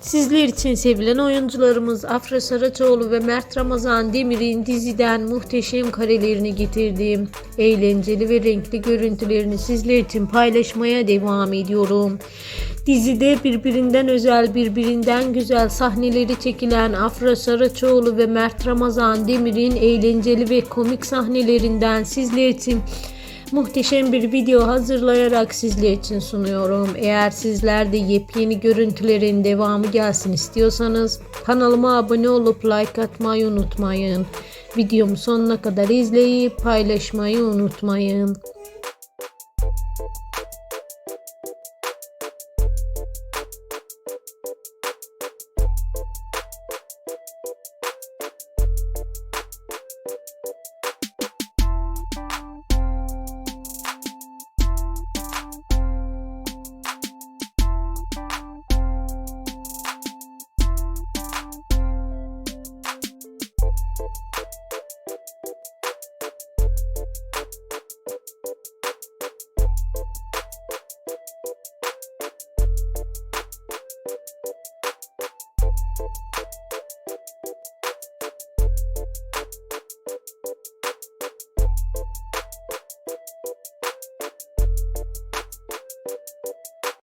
Sizler için sevilen oyuncularımız Afra Saraçoğlu ve Mert Ramazan Demir'in diziden muhteşem karelerini getirdim. Eğlenceli ve renkli görüntülerini sizler için paylaşmaya devam ediyorum. Dizide birbirinden özel, birbirinden güzel sahneleri çekilen Afra Saraçoğlu ve Mert Ramazan Demir'in eğlenceli ve komik sahnelerinden sizler için muhteşem bir video hazırlayarak sizler için sunuyorum. Eğer sizler de yepyeni görüntülerin devamı gelsin istiyorsanız kanalıma abone olup like atmayı unutmayın. Videomu sonuna kadar izleyip paylaşmayı unutmayın.